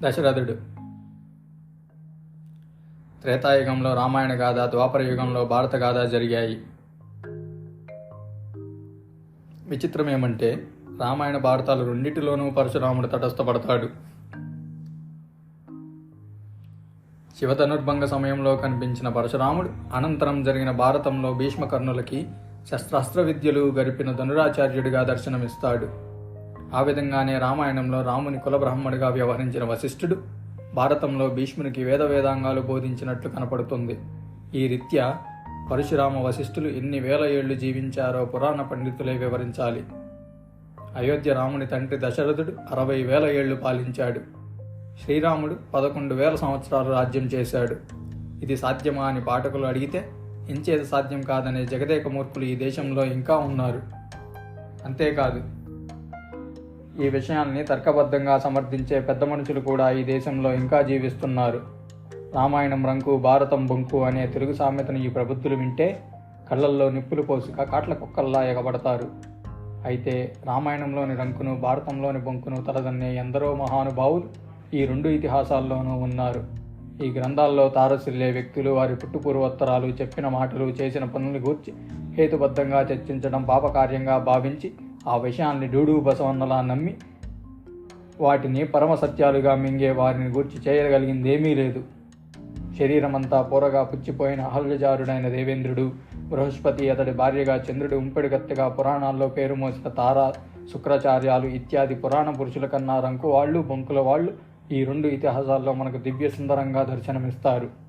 దశరథుడు. త్రేతాయుగంలో రామాయణ గాథ ద్వాపర యుగంలో భారత గాథ జరిగాయి. విచిత్రం ఏమంటే రామాయణ భారతాలు రెండింటిలోనూ పరశురాముడు తటస్థపడతాడు శివధనుర్భంగ సమయంలో కనిపించిన పరశురాముడు అనంతరం జరిగిన భారతంలో భీష్మకర్ణులకి శస్త్రాస్త్ర విద్యలు గరిపిన ధనురాచార్యుడిగా దర్శనమిస్తాడు. ఆ విధంగానే రామాయణంలో రాముని కులబ్రహ్మడిగా వ్యవహరించిన వశిష్ఠుడు భారతంలో భీష్మునికి వేద వేదాంగాలు బోధించినట్లు కనపడుతుంది. ఈ రీత్యా పరశురామ వశిష్ఠులు ఎన్ని వేల ఏళ్ళు జీవించారో పురాణ పండితులే వివరించాలి. అయోధ్య రాముని తండ్రి దశరథుడు అరవై వేల ఏళ్ళు పాలించాడు. శ్రీరాముడు పదకొండు వేల సంవత్సరాలు రాజ్యం చేశాడు. ఇది సాధ్యమా అని పాఠకులు అడిగితే ఎంచేది సాధ్యం కాదనే జగదేక మూర్ఖులు ఈ దేశంలో ఇంకా ఉన్నారు. అంతేకాదు ఈ విషయాల్ని తర్కబద్ధంగా సమర్థించే పెద్ద మనుషులు కూడా ఈ దేశంలో ఇంకా జీవిస్తున్నారు. రామాయణం రంకు భారతం బొంకు అనే తెలుగు సామెతను ఈ ప్రబుద్ధులు వింటే కళ్ళల్లో నిప్పులు పోసుక కాట్ల కుక్కల్లా ఎగబడతారు. అయితే రామాయణంలోని రంకును భారతంలోని బొంకును తలదన్నే ఎందరో మహానుభావులు ఈ రెండు ఇతిహాసాల్లోనూ ఉన్నారు. ఈ గ్రంథాల్లో తారసిల్లే వ్యక్తులు వారి పుట్టుపూర్వోత్తరాలు చెప్పిన మాటలు చేసిన పనులు గూర్చి హేతుబద్ధంగా చర్చించడం పాపకార్యంగా భావించి ఆ విషయాన్ని డూడు బసవన్నలా నమ్మి వాటిని పరమ సత్యాలుగా మింగే వారిని గూర్చి చేయగలిగిందేమీ లేదు. శరీరమంతా పొరగా పుచ్చిపోయిన అహల్యజారుడైన దేవేంద్రుడు బృహస్పతి అతడి భార్యగా చంద్రుడు ఉంపెడుగత్తెగా పురాణాల్లో పేరు మోసిన తార శుక్రాచార్యాలు ఇత్యాది పురాణ పురుషుల కన్నా రంకు వాళ్ళు బొంకుల వాళ్ళు ఈ రెండు ఇతిహాసాల్లో మనకు దివ్య సుందరంగా దర్శనమిస్తారు.